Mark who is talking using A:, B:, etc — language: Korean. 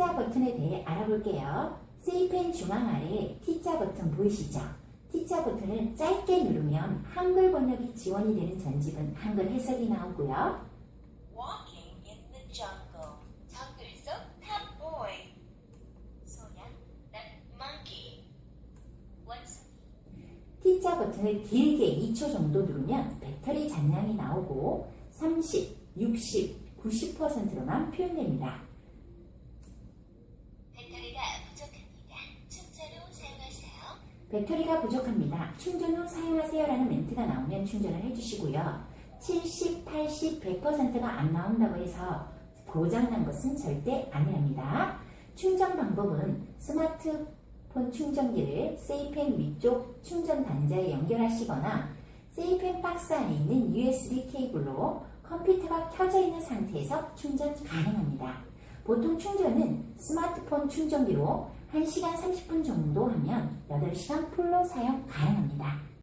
A: T자 버튼에 대해 알아볼게요. 세이펜 중앙 아래 T자 버튼 보이시죠? T자 버튼을 짧게 누르면 한글 번역이 지원이 되는 전집은 한글 해석이 나오고요.
B: Walking in the jungle. 정글 속 탑보이. 소년, that monkey. 원숭이.
A: T자 버튼을 길게 2초 정도 누르면 배터리 잔량이 나오고 30, 60, 90%로만 표현됩니다.
B: 배터리가 부족합니다. 충전 후 사용하세요.
A: 배터리가 부족합니다. 충전 후 사용하세요 라는 멘트가 나오면 충전을 해주시고요. 70, 80, 100%가 안 나온다고 해서 고장난 것은 절대 아니랍니다. 충전 방법은 스마트폰 충전기를 세이펜 위쪽 충전 단자에 연결하시거나 세이펜 박스 안에 있는 USB 케이블로 컴퓨터가 켜져 있는 상태에서 충전 가능합니다. 보통 충전은 스마트폰 충전기로 1시간 30분 정도 하면 8시간 풀로 사용 가능합니다.